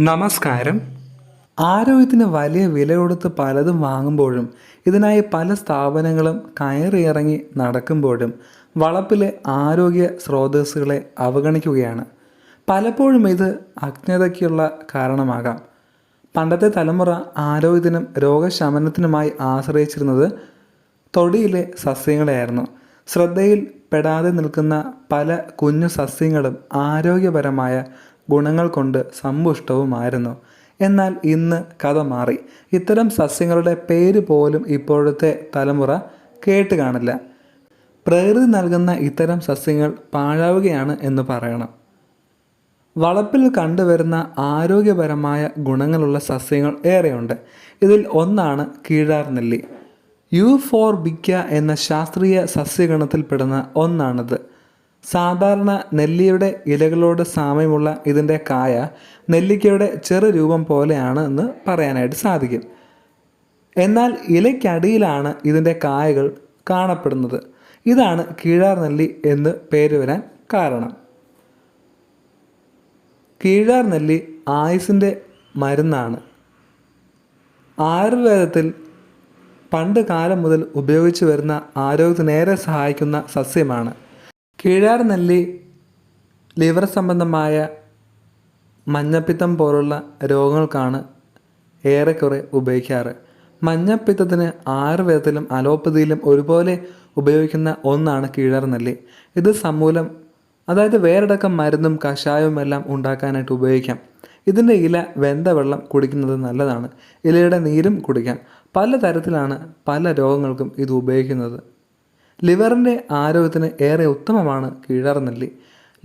നമസ്കാരം. ആരോഗ്യത്തിന് വലിയ വില കൊടുത്ത് പലതും വാങ്ങുമ്പോഴും ഇതിനായി പല സ്ഥാപനങ്ങളും കയറിയിറങ്ങി നടക്കുമ്പോഴും വളപ്പിലെ ആരോഗ്യ സ്രോതസ്സുകളെ അവഗണിക്കുകയാണ്. പലപ്പോഴും ഇത് അജ്ഞതയ്ക്കുള്ള കാരണമാകാം. പണ്ടത്തെ തലമുറ ആരോഗ്യത്തിനും രോഗശമനത്തിനുമായി ആശ്രയിച്ചിരുന്നത് തൊടിയിലെ സസ്യങ്ങളെയായിരുന്നു. ശ്രദ്ധയിൽ പെടാതെ നിൽക്കുന്ന പല കുഞ്ഞു സസ്യങ്ങളും ആരോഗ്യപരമായ ഗുണങ്ങൾ കൊണ്ട് സമ്പുഷ്ടവുമായിരുന്നു. എന്നാൽ ഇന്ന് കഥ മാറി. ഇത്തരം സസ്യങ്ങളുടെ പേര് പോലും ഇപ്പോഴത്തെ തലമുറ കേട്ട് കാണില്ല. പ്രകൃതി നൽകുന്ന ഇത്തരം സസ്യങ്ങൾ പാഴാവുകയാണ് എന്ന് പറയണം. വളപ്പിൽ കണ്ടുവരുന്ന ആരോഗ്യപരമായ ഗുണങ്ങളുള്ള സസ്യങ്ങൾ ഏറെയുണ്ട്. ഇതിൽ ഒന്നാണ് കീഴാർ നെല്ലി. യു എന്ന ശാസ്ത്രീയ സസ്യഗണത്തിൽപ്പെടുന്ന ഒന്നാണിത്. സാധാരണ നെല്ലിയുടെ ഇലകളോട് സാമ്യമുള്ള ഇതിന്റെ കായ നെല്ലിക്കയുടെ ചെറു രൂപം പോലെയാണ് എന്ന് പറയാനായിട്ട് സാധിക്കും. എന്നാൽ ഇലയ്ക്കടിയിലാണ് ഇതിന്റെ കായകൾ കാണപ്പെടുന്നത്. ഇതാണ് കീഴാർ നെല്ലി എന്ന് പേര് വരാൻ കാരണം. കീഴാർ നെല്ലി ആയുസിന്റെ മരുന്നാണ്. ആയുർവേദത്തിൽ പണ്ട് കാലം മുതൽ ഉപയോഗിച്ചു വരുന്ന ആരോഗ്യത്തിനേറെ സഹായിക്കുന്ന സസ്യമാണ്. കീഴാർ നെല്ലി ലിവർ സംബന്ധമായ മഞ്ഞപ്പിത്തം പോലുള്ള രോഗങ്ങൾക്കാണ് ഏറെക്കുറെ ഉപയോഗിക്കാറ്. മഞ്ഞപ്പിത്തത്തിന് ആയുർവേദത്തിലും അലോപ്പതിയിലും ഒരുപോലെ ഉപയോഗിക്കുന്ന ഒന്നാണ് കീഴാർ നെല്ലി ഇത് സമൂലം അതായത് വേറടക്കം മരുന്നും കഷായവും എല്ലാം ഉണ്ടാക്കാനായിട്ട് ഉപയോഗിക്കാം. ഇതിന്റെ ഇല വെന്ത വെള്ളം കുടിക്കുന്നത് നല്ലതാണ്. ഇലയുടെ നീരും കുടിക്കാം. പല തരത്തിലാണ് പല രോഗങ്ങൾക്കും ഇത് ഉപയോഗിക്കുന്നത്. ലിവറിന്റെ ആരോഗ്യത്തിന് ഏറെ ഉത്തമമാണ് കീഴറനെല്ലി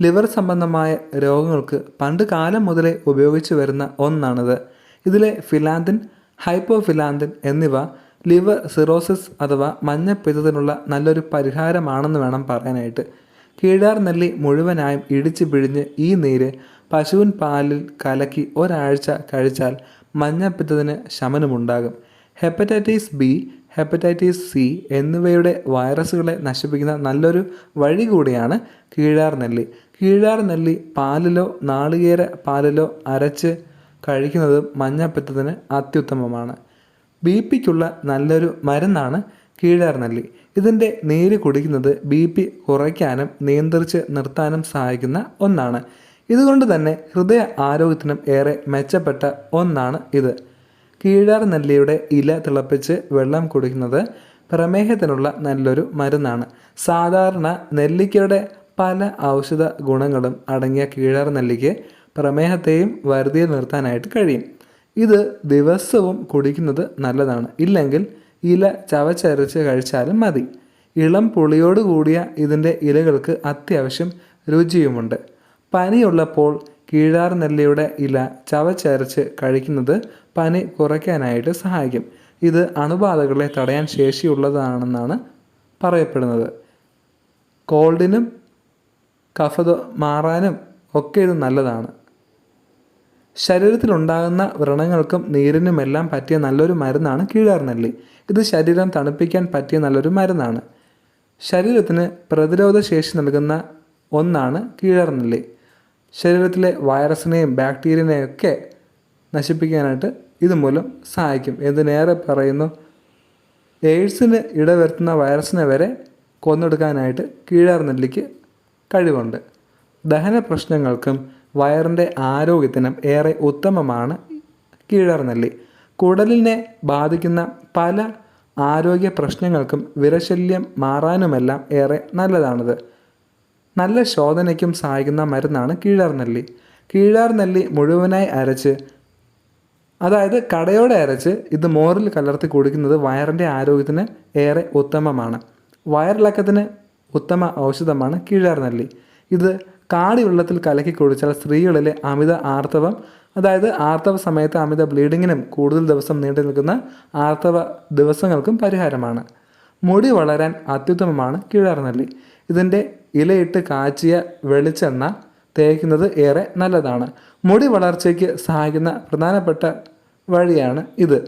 ലിവർ സംബന്ധമായ രോഗങ്ങൾക്ക് പണ്ട് കാലം മുതലേ ഉപയോഗിച്ചു വരുന്ന ഒന്നാണിത്. ഇതിലെ ഫിലാന്തിൻ ഹൈപ്പോഫിലാന്തിൻ എന്നിവ ലിവർ സിറോസിസ് അഥവാ മഞ്ഞപ്പിത്തത്തിനുള്ള നല്ലൊരു പരിഹാരമാണെന്ന് വേണം പറയാനായിട്ട്. കീഴാർ നെല്ലി മുഴുവനായും ഇടിച്ചു പിഴിഞ്ഞ് ഈ നീര് പശുവിൻ പാലിൽ കലക്കി ഒരാഴ്ച കഴിച്ചാൽ മഞ്ഞപ്പിത്തത്തിന് ശമനമുണ്ടാകും. ഹെപ്പറ്റൈറ്റിസ് ബി ഹെപ്പറ്റൈറ്റിസ് സി എന്നിവയുടെ വൈറസുകളെ നശിപ്പിക്കുന്ന നല്ലൊരു വഴി കൂടിയാണ് കീഴാർ നെല്ലി. കീഴാർ നെല്ലി പാലിലോ നാളികേര പാലിലോ അരച്ച് കഴിക്കുന്നത് മഞ്ഞപ്പിത്തത്തിന് അത്യുത്തമമാണ്. ബി പിക്കുള്ള നല്ലൊരു മരുന്നാണ് കീഴാർ നെല്ലി. ഇതിന്റെ നീര് കുടിക്കുന്നത് ബി പി കുറയ്ക്കാനും നിയന്ത്രിച്ച് നിർത്താനും സഹായിക്കുന്ന ഒന്നാണ്. ഇതുകൊണ്ട് തന്നെ ഹൃദയ ആരോഗ്യത്തിനും ഏറെ മെച്ചപ്പെട്ട ഒന്നാണ് ഇത്. കീഴാർ നെല്ലിയുടെ ഇല തിളപ്പിച്ച് വെള്ളം കുടിക്കുന്നത് പ്രമേഹത്തിനുള്ള നല്ലൊരു മരുന്നാണ്. സാധാരണ നെല്ലിക്കയുടെ പല ഔഷധ ഗുണങ്ങളും അടങ്ങിയ കീഴാർ നെല്ലിക്ക് പ്രമേഹത്തെയും വരുതിയിൽ നിർത്താനായിട്ട് കഴിയും. ഇത് ദിവസവും കുടിക്കുന്നത് നല്ലതാണ്. ഇല്ലെങ്കിൽ ഇല ചവച്ചരച്ച് കഴിച്ചാലും മതി. ഇളം പുളിയോട് കൂടിയ ഇതിന്റെ ഇലകൾക്ക് അത്യാവശ്യം രുചിയുമുണ്ട്. പനിയുള്ളപ്പോൾ കീഴാർ നെല്ലിയുടെ ഇല ചവച്ചരച്ച് കഴിക്കുന്നത് പനി കുറയ്ക്കാനായിട്ട് സഹായിക്കും. ഇത് അണുബാധകളെ തടയാൻ ശേഷിയുള്ളതാണെന്നാണ് പറയപ്പെടുന്നത്. കോൾഡിനും കഫത മാറാനും ഒക്കെ ഇത് നല്ലതാണ്. ശരീരത്തിലുണ്ടാകുന്ന വ്രണങ്ങൾക്കും നീരിനുമെല്ലാം പറ്റിയ നല്ലൊരു മരുന്നാണ് കീഴാർനെല്ലി. ഇത് ശരീരം തണുപ്പിക്കാൻ പറ്റിയ നല്ലൊരു മരുന്നാണ്. ശരീരത്തിന് പ്രതിരോധ ശേഷി നൽകുന്ന ഒന്നാണ് കീഴാർനെല്ലി. ശരീരത്തിലെ വൈറസിനെയും ബാക്ടീരിയനെയൊക്കെ നശിപ്പിക്കാനായിട്ട് ഇതുമൂലം സഹായിക്കും. എന്തിനേറെ പറയുന്നു? എയ്ഡ്സിന് ഇടവരുത്തുന്ന വൈറസിനെ വരെ കൊന്നെടുക്കാനായിട്ട് കീഴാർ നെല്ലിക്ക് കഴിവുണ്ട്. ദഹന പ്രശ്നങ്ങൾക്കും വയറിന്റെ ആരോഗ്യത്തിനും ഏറെ ഉത്തമമാണ് കീഴാർ നെല്ലി. കുടലിനെ ബാധിക്കുന്ന പല ആരോഗ്യ പ്രശ്നങ്ങൾക്കും വിരശല്യം മാറാനുമെല്ലാം ഏറെ നല്ലതാണിത്. നല്ല ശോധനയ്ക്കും സഹായിക്കുന്ന മരുന്നാണ് കീഴാർ നെല്ലി. കീഴാർ നെല്ലി മുഴുവനായി അരച്ച് അതായത് കടയോടെ അരച്ച് ഇത് മോറിൽ കലർത്തി കുടിക്കുന്നത് വയറിന്റെ ആരോഗ്യത്തിന് ഏറെ ഉത്തമമാണ്. വയറിളക്കത്തിന് ഉത്തമ ഔഷധമാണ് കീഴാർനെല്ലി ഇത് കാടി വെള്ളത്തിൽ കലക്കി കുടിച്ചാൽ സ്ത്രീകളിലെ അമിത ആർത്തവം അതായത് ആർത്തവ സമയത്ത് അമിത ബ്ലീഡിങ്ങിനും കൂടുതൽ ദിവസം നീണ്ടു നിൽക്കുന്ന ആർത്തവ ദിവസങ്ങൾക്കും പരിഹാരമാണ്. മുടി വളരാൻ അത്യുത്തമമാണ് കീഴാർനെല്ലി ഇതിന്റെ ഇലയിട്ട് കാച്ചിയ വെളിച്ചെണ്ണ തേക്കുന്നത് ഏറെ നല്ലതാണ്. മുടി വളർച്ചയ്ക്ക് സഹായിക്കുന്ന പ്രധാനപ്പെട്ട വഴിയാണ് ഇത്.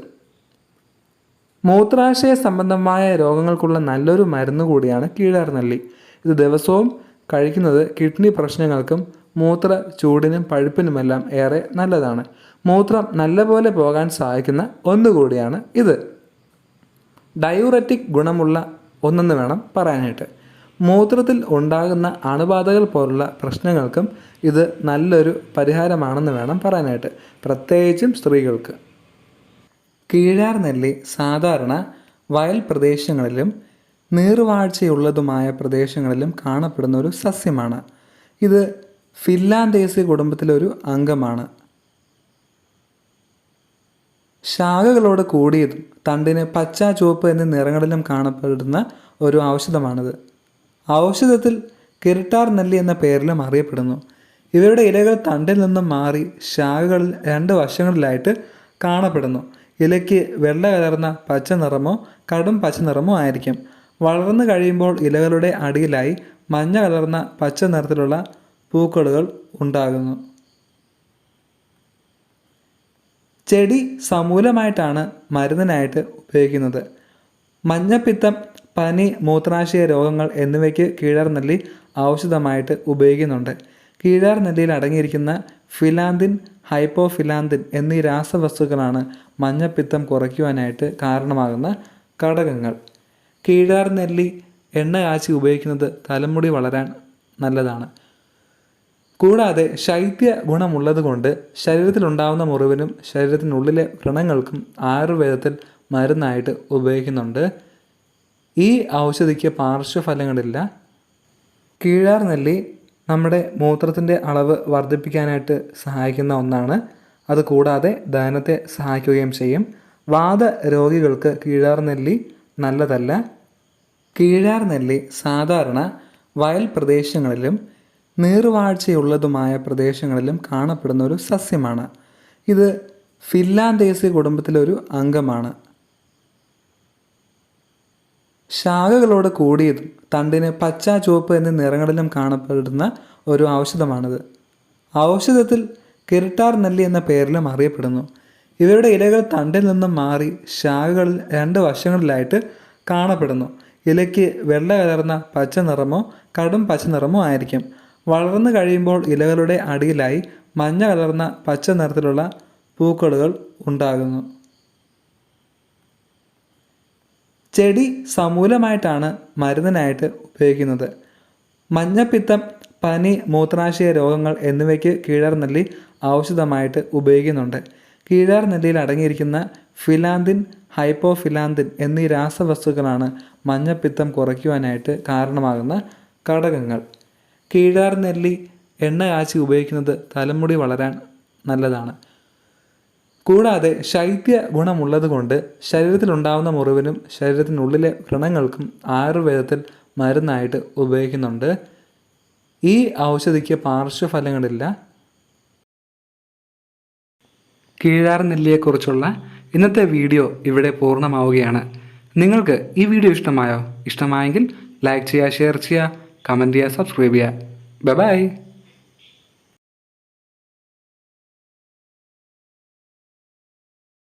മൂത്രാശയ സംബന്ധമായ രോഗങ്ങൾക്കുള്ള നല്ലൊരു മരുന്ന് കൂടിയാണ് കീഴാർ നെല്ലി ഇത് ദിവസവും കഴിക്കുന്നത് കിഡ്നി പ്രശ്നങ്ങൾക്കും മൂത്ര ചൂടിനും പഴുപ്പിനുമെല്ലാം ഏറെ നല്ലതാണ്. മൂത്രം നല്ലപോലെ പോകാൻ സഹായിക്കുന്ന ഒന്നുകൂടിയാണ് ഇത്. ഡയൂററ്റിക് ഗുണമുള്ള ഒന്നെന്ന് വേണം പറയാനായിട്ട്. മൂത്രത്തിൽ ഉണ്ടാകുന്ന അണുബാധകൾ പോലുള്ള പ്രശ്നങ്ങൾക്കും ഇത് നല്ലൊരു പരിഹാരമാണെന്ന് വേണം പറയാനായിട്ട്. പ്രത്യേകിച്ചും സ്ത്രീകൾക്ക്. കീഴാർ നെല്ലി സാധാരണ വയൽ പ്രദേശങ്ങളിലും നീർവാഴ്ചയുള്ളതുമായ പ്രദേശങ്ങളിലും കാണപ്പെടുന്ന ഒരു സസ്യമാണ്. ഇത് ഫില്ലാന്തേസി കുടുംബത്തിലൊരു അംഗമാണ്. ശാഖകളോട് കൂടിയതും തണ്ടിന് പച്ച ചുവപ്പ് എന്നീ നിറങ്ങളിലും കാണപ്പെടുന്ന ഒരു ഔഷധമാണിത്. ഔഷധത്തിൽ കിരട്ടാർ നെല്ലി എന്ന പേരിലും അറിയപ്പെടുന്നു. ഇവയുടെ ഇലകൾ തണ്ടിൽ നിന്നും മാറി ശാഖകളിൽ രണ്ട് വശങ്ങളിലായിട്ട് കാണപ്പെടുന്നു. ഇലയ്ക്ക് വെള്ള കലർന്ന പച്ച നിറമോ കടും പച്ച നിറമോ ആയിരിക്കും. വളർന്നു കഴിയുമ്പോൾ ഇലകളുടെ അടിയിലായി മഞ്ഞ കലർന്ന പച്ച നിറത്തിലുള്ള പൂക്കളുകൾ ഉണ്ടാകുന്നു. ചെടി സമൂലമായിട്ടാണ് മരുന്നിനായിട്ട് ഉപയോഗിക്കുന്നത്. മഞ്ഞപ്പിത്തം പനി മൂത്രാശയ രോഗങ്ങൾ എന്നിവയ്ക്ക് കീഴാർ നെല്ലി ഔഷധമായിട്ട് ഉപയോഗിക്കുന്നുണ്ട്. കീഴാർ നെല്ലിയിൽ അടങ്ങിയിരിക്കുന്ന ഫിലാന്തിൻ ഹൈപ്പോഫിലാന്തിൻ എന്നീ രാസവസ്തുക്കളാണ് മഞ്ഞപ്പിത്തം കുറയ്ക്കുവാനായിട്ട് കാരണമാകുന്ന ഘടകങ്ങൾ. കീഴാർ നെല്ലി എണ്ണ കാച്ചി ഉപയോഗിക്കുന്നത് തലമുടി വളരാൻ നല്ലതാണ്. കൂടാതെ ശൈത്യ ഗുണമുള്ളതുകൊണ്ട് ശരീരത്തിലുണ്ടാവുന്ന മുറിവിനും ശരീരത്തിനുള്ളിലെ വ്രണങ്ങൾക്കും ആയുർവേദത്തിൽ മരുന്നായിട്ട് ഉപയോഗിക്കുന്നുണ്ട്. ഈ ഔഷധിക്ക് പാർശ്വഫലങ്ങളില്ല. കീഴാർ നെല്ലി നമ്മുടെ മൂത്രത്തിന്റെ അളവ് വർദ്ധിപ്പിക്കാനായിട്ട് സഹായിക്കുന്ന ഒന്നാണ്. അത് കൂടാതെ ദഹനത്തെ സഹായിക്കുകയും ചെയ്യും. വാദ രോഗികൾക്ക് കീഴാർ നെല്ലി നല്ലതല്ല. കീഴാർ നെല്ലി സാധാരണ വയൽ പ്രദേശങ്ങളിലും നീർവാഴ്ചയുള്ളതുമായ പ്രദേശങ്ങളിലും കാണപ്പെടുന്ന ഒരു സസ്യമാണ്. ഇത് ഫില്ലാന്തേസി കുടുംബത്തിലൊരു അംഗമാണ്. ശാഖകളോട് കൂടിയതും തണ്ടിന് പച്ച ചുവപ്പ് എന്നീ നിറങ്ങളിലും കാണപ്പെടുന്ന ഒരു ഔഷധമാണിത്. ഔഷധത്തിൽ കിരട്ടാർ നെല്ലി എന്ന പേരിലും അറിയപ്പെടുന്നു. ഇവയുടെ ഇലകൾ തണ്ടിൽ നിന്നും മാറി ശാഖകളിൽ രണ്ട് വശങ്ങളിലായിട്ട് കാണപ്പെടുന്നു. ഇലയ്ക്ക് വെള്ള കലർന്ന പച്ച നിറമോ കടും പച്ച നിറമോ ആയിരിക്കും. വളർന്നു കഴിയുമ്പോൾ ഇലകളുടെ അടിയിലായി മഞ്ഞ കലർന്ന പച്ച നിറത്തിലുള്ള പൂക്കളുകൾ ഉണ്ടാകുന്നു. ചെടി സമൂലമായിട്ടാണ് മരുന്നിനായിട്ട് ഉപയോഗിക്കുന്നത്. മഞ്ഞപ്പിത്തം പനി മൂത്രാശയ രോഗങ്ങൾ എന്നിവയ്ക്ക് കീഴാർ നെല്ലി ഔഷധമായിട്ട് ഉപയോഗിക്കുന്നുണ്ട്. കീഴാർ നെല്ലിയിൽ അടങ്ങിയിരിക്കുന്ന ഫിലാന്തിൻ ഹൈപ്പോഫിലാന്തിൻ എന്നീ രാസവസ്തുക്കളാണ് മഞ്ഞപ്പിത്തം കുറയ്ക്കുവാനായിട്ട് കാരണമാകുന്ന ഘടകങ്ങൾ. കീഴാർ നെല്ലി എണ്ണ കാച്ചി ഉപയോഗിക്കുന്നത് തലമുടി വളരാൻ നല്ലതാണ്. കൂടാതെ ശൈത്യ ഗുണമുള്ളതുകൊണ്ട് ശരീരത്തിലുണ്ടാവുന്ന മുറിവിനും ശരീരത്തിനുള്ളിലെ വ്രണങ്ങൾക്കും ആയുർവേദത്തിൽ മരുന്നായിട്ട് ഉപയോഗിക്കുന്നുണ്ട്. ഈ ഔഷധിക്ക് പാർശ്വഫലങ്ങളില്ല. കീഴാർ നെല്ലിയെക്കുറിച്ചുള്ള ഇന്നത്തെ വീഡിയോ ഇവിടെ പൂർണമാവുകയാണ്. നിങ്ങൾക്ക് ഈ വീഡിയോ ഇഷ്ടമായോ? ഇഷ്ടമായെങ്കിൽ ലൈക്ക് ചെയ്യുക ഷെയർ ചെയ്യുക കമന്റ് ചെയ്യുക സബ്സ്ക്രൈബ് ചെയ്യുക. ബൈ.